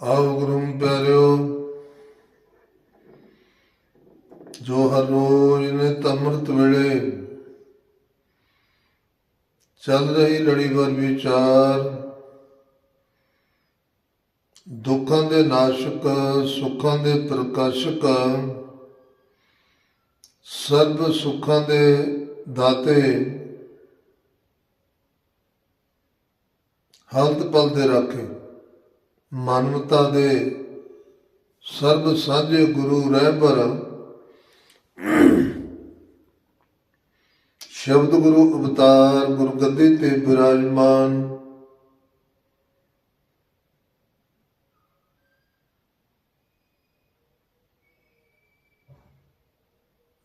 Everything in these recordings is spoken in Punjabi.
ਆਓ ਗੁਰੂ ਪਿਆਰਿਓ, ਜੋ ਹਰ ਰੋਜ਼ ਨੇ ਤਮਰਤ ਵੇਲੇ ਚੱਲ ਰਹੀ ਲੜੀ ਲੜੀਵਾਰ ਵਿਚਾਰ, ਦੁੱਖਾਂ ਦੇ ਨਾਸ਼ਕ, ਸੁੱਖਾਂ ਦੇ ਪ੍ਰਕਾਸ਼ਕ, ਸਰਬ ਸੁੱਖਾਂ ਦੇ ਦਾਤੇ, ਹਲਤ ਪਲ ਦੇ ਰਾਖੇ। ਮਾਨਵਤਾ ਦੇ ਸਰਬ ਸਾਂਝੇ ਗੁਰੂ ਰਹਿਬਰ ਸ਼ਬਦ ਗੁਰੂ ਅਵਤਾਰ ਗੁਰਗੱਦੀ ਤੇ ਬਿਰਾਜਮਾਨ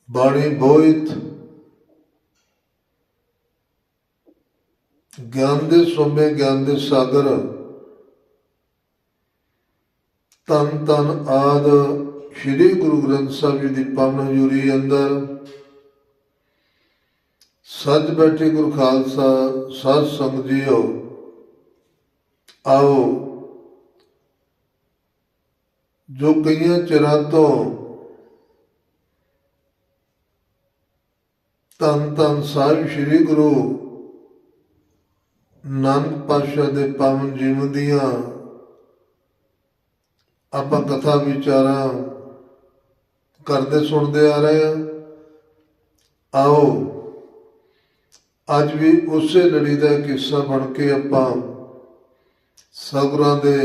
ਬਾਣੀ ਬੋਇਤ ਗਿਆਨ ਦੇ ਸੋਮੇ ਗਿਆਨ ਦੇ ਸਾਗਰ ਤਨ ਤਨ ਆਦ ਸ੍ਰੀ ਗੁਰੂ ਗ੍ਰੰਥ ਸਾਹਿਬ ਜੀ ਦੀ ਪਾਵਨ ਹਜ਼ੂਰੀ ਅੰਦਰ। ਸੱਜ ਬੈਠੇ ਗੁਰੂ ਖਾਲਸਾ ਸਾਧ ਸੰਗਤ ਜੀਓ ਆਓ। ਜੋ ਕਈਆਂ ਚਿਰਾਂ ਤੋਂ ਤਨ ਤਨ ਸਾਹਿਬ ਸ੍ਰੀ ਗੁਰੂ ਨਾਨਕ ਪਾਤਸ਼ਾਹ ਦੇ ਪਾਵਨ ਜੀਵਨ ਦੀਆਂ ਆਪਾਂ ਕਥਾ ਵਿਚਾਰਾਂ ਕਰਦੇ ਸੁਣਦੇ ਆ ਰਹੇ ਹਾਂ। ਆਓ, ਅੱਜ ਵੀ ਉਸੇ ਲੜੀ ਦਾ ਕਿੱਸਾ ਬਣ ਕੇ ਆਪਾਂ ਸਤਿਗੁਰਾਂ ਦੇ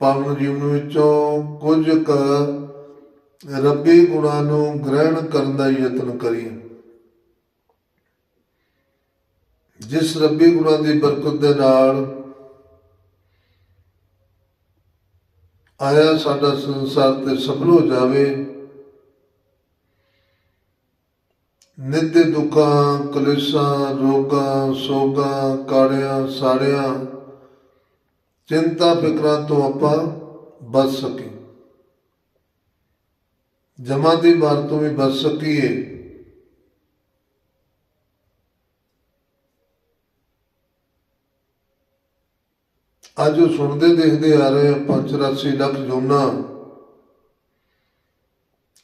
ਪਾਵਨ ਜੀਵਨ ਵਿੱਚੋਂ ਕੁਝ ਕੁ ਰੱਬੀ ਗੁਣਾਂ ਨੂੰ ਗ੍ਰਹਿਣ ਕਰਨ ਦਾ ਯਤਨ ਕਰੀਏ। ਜਿਸ ਰੱਬੀ ਗੁਣਾਂ ਦੀ ਬਰਕਤ ਦੇ ਨਾਲ ਆਇਆ ਸਾਡਾ ਸੰਸਾਰ ਤੇ ਸਫਲ ਹੋ ਜਾਵੇ। ਨਿੱਧ ਦੁੱਖਾਂ, ਕਲੇਸ਼ਾਂ, ਰੋਗਾਂ, ਸੋਗਾਂ, ਕਾੜਿਆਂ, ਸਾੜਿਆਂ, ਚਿੰਤਾ, ਫਿਕਰਾਂ ਤੋਂ ਆਪਾਂ ਬਚ ਸਕੀ ਜਮਾ ਦੀ ਮਾਰ ਤੋਂ ਵੀ ਬਚ ਸਕੀਏ। ਅੱਜ ਸੁਣਦੇ ਦੇਖਦੇ ਆ ਰਹੇ ਆਪਾਂ 84 ਲੱਖ ਜੋਨਾ।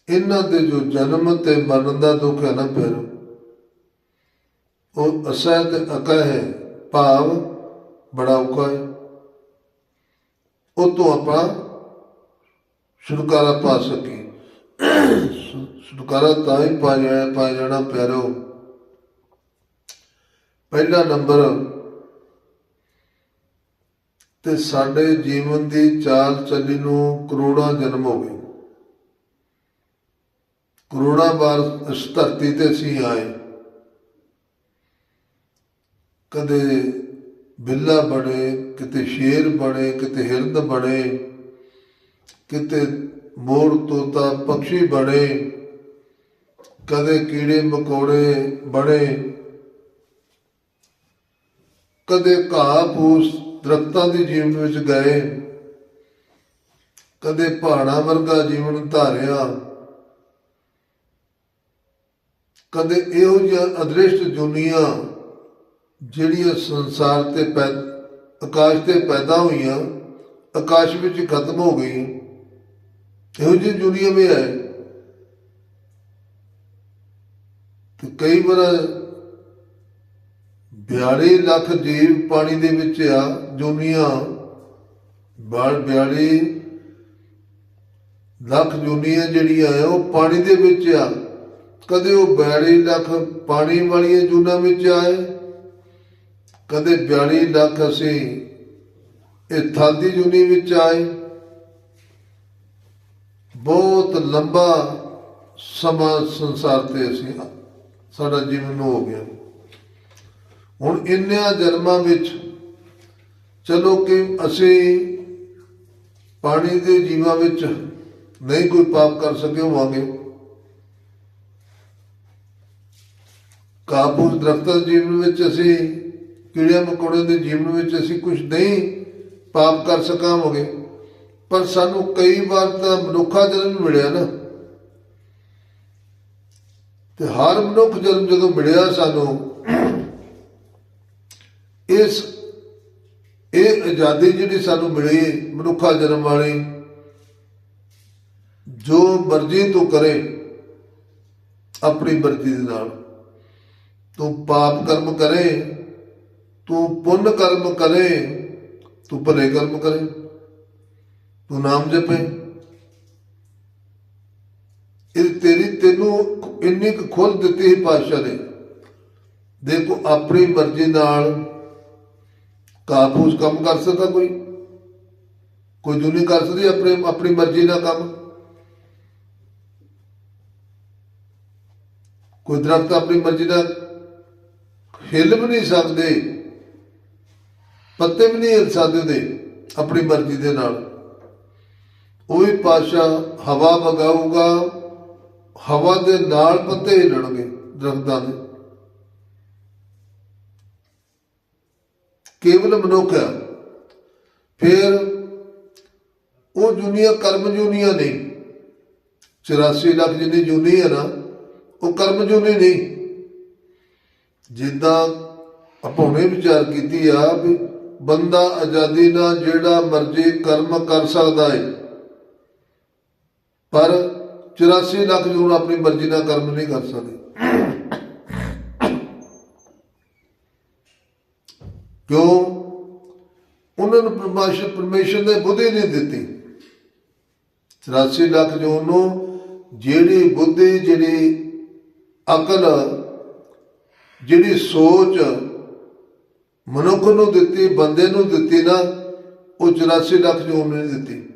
ਇਹਨਾਂ ਦੇ ਜੋ ਜਨਮ ਤੇ ਮਰਨ ਦਾ ਦੁੱਖ ਹੈ ਨਾ ਫਿਰ, ਉਹ ਅਸਹਿ ਤੇ ਅਕਹਿ ਹੈ, ਭਾਵ ਬੜਾ ਔਖਾ ਹੈ। ਉਹ ਤੋਂ ਆਪਾਂ ਛੁਟਕਾਰਾ ਪਾ ਸਕੀ ਛੁਟਕਾਰਾ ਤਾਂ ਹੀ ਪਾ ਜਾਣਾ ਪਾ ਜਾਣਾ ਪਿਆਰੋ। ਪਹਿਲਾ ਨੰਬਰ ਤੇ ਸਾਡੇ ਜੀਵਨ ਦੀ ਚਾਲ ਚੱਲੀ ਨੂੰ ਕਰੋੜਾਂ ਜਨਮ ਹੋ ਗਏ। ਕਰੋੜਾਂ ਵਾਰ ਇਸ ਧਰਤੀ ਤੇ ਅਸੀਂ ਆਏ। ਕਦੇ ਬਿੱਲਾ ਬਣੇ, ਕਿਤੇ ਸ਼ੇਰ ਬਣੇ, ਕਿਤੇ ਹਿਰਨ ਬਣੇ, ਕਿਤੇ ਮੋਰ ਤੋਤਾ ਪੰਛੀ ਬਣੇ, ਕਦੇ ਕੀੜੇ ਮਕੌੜੇ ਬਣੇ, ਕਦੇ ਘਾਹ ਫੂਸ ਦਰਖਤਾਂ ਦੇ ਜੀਵਨ ਵਿੱਚ ਗਏ। ਕਦੇ ਪਹਾੜਾਂ ਵਰਗਾ ਜੀਵਨ ਧਾਰਿਆ। ਕਦੇ ਇਹੋ ਜਿਹਾ ਅਦ੍ਰਿਸ਼ਟ ਦੁਨੀਆ ਜਿਹੜੀਆਂ ਸੰਸਾਰ ਤੇ ਪੈ ਆਕਾਸ਼ ਤੇ ਪੈਦਾ ਹੋਈਆਂ, ਆਕਾਸ਼ ਵਿੱਚ ਖਤਮ ਹੋ ਗਈ ਇਹੋ ਜਿਹੀ ਦੁਨੀਆ ਵੀ ਹੈ। ਤੇ ਕਈ ਵਾਰ 42 ਲੱਖ ਜੀਵ ਪਾਣੀ ਦੇ ਵਿੱਚ ਆ, ਜੁਨੀਆਂ ਬਾਲ 42 ਲੱਖ ਜੁਨੀਆਂ ਜਿਹੜੀਆਂ ਆ, ਉਹ ਪਾਣੀ ਦੇ ਵਿੱਚ ਆ। ਕਦੇ ਉਹ 42 ਲੱਖ ਪਾਣੀ ਵਾਲੀਆਂ ਜੂਨਾਂ ਵਿੱਚ ਆਏ, ਕਦੇ 42 ਲੱਖ ਅਸੀਂ ਇਹ ਥਾਦੀ ਜੁਨੀ ਵਿੱਚ ਆਏ। ਬਹੁਤ ਲੰਬਾ ਸਮਾਂ ਸੰਸਾਰ ਤੇ ਅਸੀਂ, ਸਾਡਾ ਜੀਵਨ ਹੋ ਗਿਆ। ਹੁਣ ਇੰਨਿਆਂ ਜਨਮਾਂ ਵਿੱਚ ਚਲੋ ਕਿ ਅਸੀਂ ਪਾਣੀ ਦੇ ਜੀਵਾਂ ਵਿੱਚ ਨਹੀਂ ਕੋਈ ਪਾਪ ਕਰ ਸਕੇ ਹੋਵਾਂਗੇ। ਕਾਬੂ ਦਰਖਤਾਂ ਦੇ ਜੀਵਨ ਵਿੱਚ ਅਸੀਂ, ਕੀੜਿਆਂ ਮਕੌੜਿਆਂ ਦੇ ਜੀਵਨ ਵਿੱਚ ਅਸੀਂ ਕੁਝ ਨਹੀਂ ਪਾਪ ਕਰ ਸਕਾਂਗੇ ਪਰ ਸਾਨੂੰ ਕਈ ਵਾਰ ਤਾਂ ਮਨੁੱਖਾ ਜਨਮ ਮਿਲਿਆ ਨਾ। ਤੇ ਹਰ ਮਨੁੱਖ ਜਨਮ ਜਦੋਂ ਮਿਲਿਆ ਸਾਨੂੰ ਇਸ, ਇਹ ਆਜ਼ਾਦੀ ਜਿਹੜੀ ਸਾਨੂੰ ਮਿਲੀ, ਮਨੁੱਖਾ ਜਨਮ ਵਾਲੀ, ਜੋ ਮਰਜ਼ੀ ਤੂੰ ਕਰੇ, ਆਪਣੀ ਮਰਜ਼ੀ ਦੇ ਨਾਲ। ਤੂੰ ਪਾਪ ਕਰਮ ਕਰੇ, ਤੂੰ ਪੁੰਨ ਕਰਮ ਕਰੇ, ਤੂੰ ਭਲੇ ਕਰਮ ਕਰੇ, ਤੂੰ ਨਾਮ ਜਪੇ। ਇਹ ਤੇਰੀ, ਤੈਨੂੰ ਇੰਨੀ ਕੁ ਖੁੱਲ ਦਿੱਤੀ ਹੈ ਪਾਤਸ਼ਾਹ ਨੇ। ਦੇਖੋ, ਆਪਣੀ ਮਰਜ਼ੀ ਨਾਲ ਕਾਬੂਸ ਕੰਮ ਕਰ ਸਕਦਾ ਕੋਈ? ਕੋਈ ਜੋ ਕਰ ਸਕਦੀ ਆਪਣੇ, ਆਪਣੀ ਮਰਜ਼ੀ ਨਾਲ ਕੰਮ? ਕੋਈ ਦਰਖਤ ਆਪਣੀ ਮਰਜ਼ੀ ਨਾਲ ਹਿੱਲ ਵੀ ਨਹੀਂ ਸਕਦੇ, ਪੱਤੇ ਵੀ ਨਹੀਂ ਹਿੱਲ ਸਕਦੇ ਉਹਦੇ ਆਪਣੀ ਮਰਜ਼ੀ ਦੇ ਨਾਲ। ਉਹ ਵੀ ਪਾਸ਼ਾ ਹਵਾ ਵਗਾਊਗਾ ਹਵਾ ਦੇ ਨਾਲ ਪੱਤੇ ਹਿੱਲਣਗੇ ਦਰਖਤਾਂ ਦੇ। ਕੇਵਲ ਮਨੁੱਖ ਹੈ। ਫਿਰ ਉਹ ਦੁਨੀਆ ਕਰਮ ਜੂਨੀਆਂ ਨਹੀਂ 84 ਲੱਖ ਜਿੰਨੀ ਜੂਨੀ ਹੈ ਨਾ, ਉਹ ਕਰਮ ਜੂਨੀ ਨਹੀਂ। ਜਿੱਦਾਂ ਆਪਾਂ ਹੁਣੇ ਵਿਚਾਰ ਕੀਤੀ ਆ ਵੀ ਬੰਦਾ ਆਜ਼ਾਦੀ ਨਾਲ ਜਿਹੜਾ ਮਰਜ਼ੀ ਕਰਮ ਕਰ ਸਕਦਾ ਹੈ ਪਰ 84 ਲੱਖ ਜੂਨ ਆਪਣੀ ਮਰਜ਼ੀ ਨਾਲ ਕਰਮ ਨਹੀਂ ਕਰ ਸਕਦੇ। ਕਿਉਂ? ਉਹਨਾਂ ਨੂੰ ਪਰਮਾਸ਼ਰ ਪਰਮੇਸ਼ਰ ਨੇ ਬੁੱਧੀ ਨਹੀਂ ਦਿੱਤੀ। 84 ਲੱਖ ਜੂਨ ਨੂੰ ਜਿਹੜੀ ਬੁੱਧੀ, ਜਿਹੜੀ ਅਕਲ, ਜਿਹੜੀ ਸੋਚ ਮਨੁੱਖ ਨੂੰ ਦਿੱਤੀ, ਬੰਦੇ ਨੂੰ ਦਿੱਤੀ ਨਾ, ਉਹ 84 ਲੱਖ ਜੂਨ ਨੇ ਨਹੀਂ ਦਿੱਤੀ।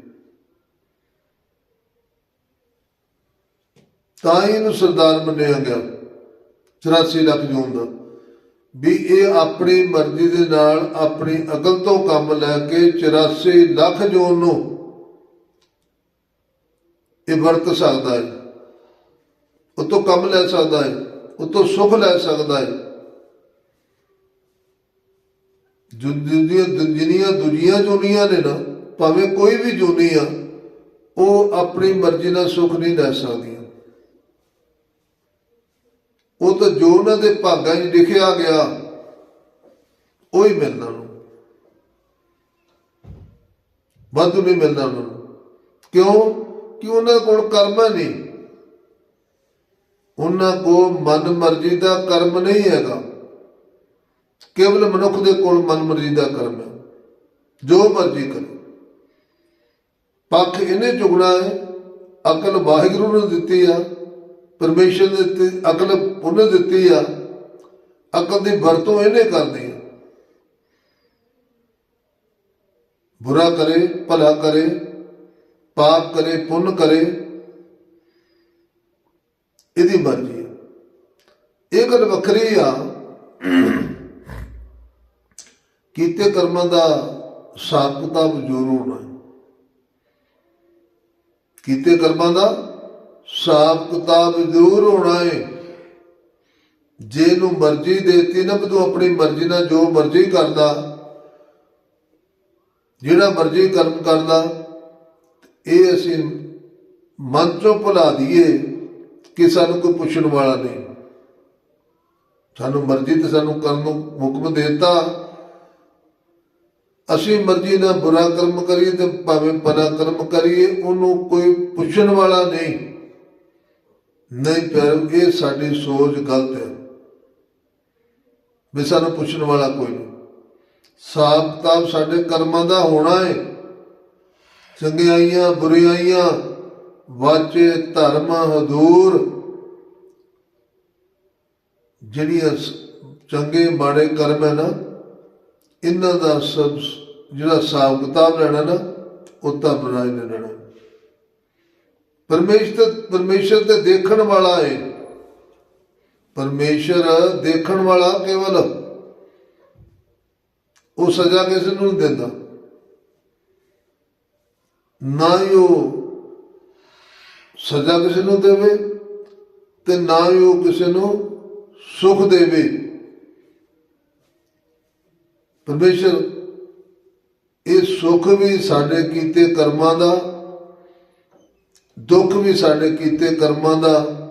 ਤਾਂ ਹੀ ਇਹਨੂੰ ਸਰਦਾਰ ਮੰਨਿਆ ਗਿਆ। 84 ਲੱਖ ਜੂਨ ਦਾ ਵੀ ਇਹ ਆਪਣੀ ਮਰਜ਼ੀ ਦੇ ਨਾਲ ਆਪਣੀ ਅਕਲ ਤੋਂ ਕੰਮ ਲੈ ਕੇ 84 ਲੱਖ ਜੂਨ ਨੂੰ ਇਹ ਵਰਤ ਸਕਦਾ ਹੈ, ਉਹ ਤੋਂ ਕੰਮ ਲੈ ਸਕਦਾ ਹੈ, ਉਹ ਤੋਂ ਸੁਖ ਲੈ ਸਕਦਾ ਹੈ। ਜੋ ਦੁਨੀਆ ਦੁਨੀਆਂ ਦੁਨੀਆਂ ਜੁਨੀਆਂ ਨੇ ਨਾ, ਭਾਵੇਂ ਕੋਈ ਵੀ ਜੁਨੀ ਆ, ਉਹ ਆਪਣੀ ਮਰਜ਼ੀ ਨਾਲ ਸੁਖ ਨਹੀਂ ਲੈ ਸਕਦੀ। ਉਹ ਤਾਂ ਜੋ ਉਹਨਾਂ ਦੇ ਭਾਗਾਂ 'ਚ ਲਿਖਿਆ ਗਿਆ, ਉਹ ਹੀ ਮਿਲਣਾ ਨੂੰ ਵੱਧ ਨਹੀਂ ਮਿਲਣਾ ਉਹਨਾਂ। ਨੂੰ ਕਿਉਂ? ਕਿ ਉਹਨਾਂ ਕੋਲ ਕਰਮ ਨਹੀਂ। ਉਹਨਾਂ ਕੋਲ ਮਨ ਮਰਜ਼ੀ ਦਾ ਕਰਮ ਨਹੀਂ ਹੈਗਾ। ਕੇਵਲ ਮਨੁੱਖ ਦੇ ਕੋਲ ਮਨ ਮਰਜ਼ੀ ਦਾ ਕਰਮ ਹੈ। ਜੋ ਮਰਜ਼ੀ ਕਰੇ। ਪੱਖ ਇਹਨੇ ਚੁਗਣਾ ਹੈ। ਅਕਲ ਵਾਹਿਗੁਰੂ ਨੂੰ ਦਿੱਤੀ ਆ। ਪਰਮੇਸ਼ਰ ਨੇ ਦਿੱਤੀ, ਅਕਲ ਉਹਨੇ ਦਿੱਤੀ ਆ। ਅਕਲ ਦੀ ਵਰਤੋਂ ਇਹਨੇ ਕਰਦੀ ਹੈ ਬੁਰਾ ਕਰੇ, ਭਲਾ ਕਰੇ, ਪਾਪ ਕਰੇ, ਪੁੰਨ ਕਰੇ, ਇਹਦੀ ਮਰਜ਼ੀ ਹੈ ਇਹ ਗੱਲ ਵੱਖਰੀ ਆ ਕੀਤੇ ਕਰਮਾਂ ਦਾ ਹਿਸਾਬ ਕਿਤਾਬ ਜ਼ਰੂਰ ਹੈ ਕੀਤੇ ਕਰਮਾਂ ਦਾ ਹਿਸਾਬ ਕਿਤਾਬ ਜ਼ਰੂਰ ਹੋਣਾ ਹੈ ਜੇ ਨੂੰ ਮਰਜ਼ੀ ਦੇਤੀ ਨਾ ਵੀ ਤੂੰ ਆਪਣੀ ਮਰਜ਼ੀ ਨਾਲ ਜੋ ਮਰਜ਼ੀ ਕਰਦਾ ਜਿਹੜਾ ਮਰਜ਼ੀ ਕਰਮ ਕਰਦਾ ਇਹ ਅਸੀਂ ਮਨ ਚੋਂ ਭੁਲਾ ਦਈਏ ਕਿ ਸਾਨੂੰ ਕੋਈ ਪੁੱਛਣ ਵਾਲਾ ਨਹੀਂ। ਸਾਨੂੰ ਮਰਜ਼ੀ ਤੇ ਸਾਨੂੰ ਕਰਨ ਨੂੰ ਹੁਕਮ ਦੇਤਾ। ਅਸੀਂ ਮਰਜ਼ੀ ਨਾਲ ਬੁਰਾ ਕਰਮ ਕਰੀਏ ਤੇ ਭਾਵੇਂ ਭਲਾ ਕਰਮ ਕਰੀਏ, ਉਹਨੂੰ ਕੋਈ ਪੁੱਛਣ ਵਾਲਾ ਨਹੀਂ। ਨਹੀਂ ਪਰ ਇਹ ਸਾਡੀ ਸੋਚ ਗਲਤ ਹੈ। ਵੀ ਸਾਨੂੰ ਪੁੱਛਣ ਵਾਲਾ ਕੋਈ ਨਹੀਂ। ਸਾਬ ਕਿਤਾਬ ਸਾਡੇ ਕਰਮਾਂ ਦਾ ਹੋਣਾ ਹੈ ਚੰਗਿਆਈਆਂ ਬੁਰੀਆਈਆਂ ਵਾਚੇ ਧਰਮ ਹਦੂਰ। ਜਿਹੜੀਆਂ ਚੰਗੇ, ਮਾੜੇ ਕਰਮ ਹੈ ਨਾ, ਇਹਨਾਂ ਦਾ ਸਭ ਜਿਹੜਾ ਹਿਸਾਬ ਕਿਤਾਬ ਲੈਣਾ ਨਾ, ਉਹ ਤਾਂ ਬਣਾਈ ਨੇ ਲੈਣਾ। ਪਰਮੇਸ਼ਰ ਪਰਮੇਸ਼ਰ ਤੇ ਦੇਖਣ ਵਾਲਾ ਹੈ ਪਰਮੇਸ਼ਰ ਦੇਖਣ ਵਾਲਾ ਕੇਵਲ ਉਹ ਸਜ਼ਾ ਕਿਸੇ ਨੂੰ ਦਿੰਦਾ। ਨਾ ਹੀ ਉਹ ਸਜ਼ਾ ਕਿਸੇ ਨੂੰ ਦੇਵੇ ਤੇ ਨਾ ਹੀ ਉਹ ਕਿਸੇ ਨੂੰ ਸੁਖ ਦੇਵੇ। ਪਰਮੇਸ਼ਰ, ਇਹ ਸੁਖ ਵੀ ਸਾਡੇ ਕੀਤੇ ਕਰਮਾਂ ਦਾ ਦੁੱਖ ਵੀ ਸਾਡੇ ਕੀਤੇ ਕਰਮਾਂ ਦਾ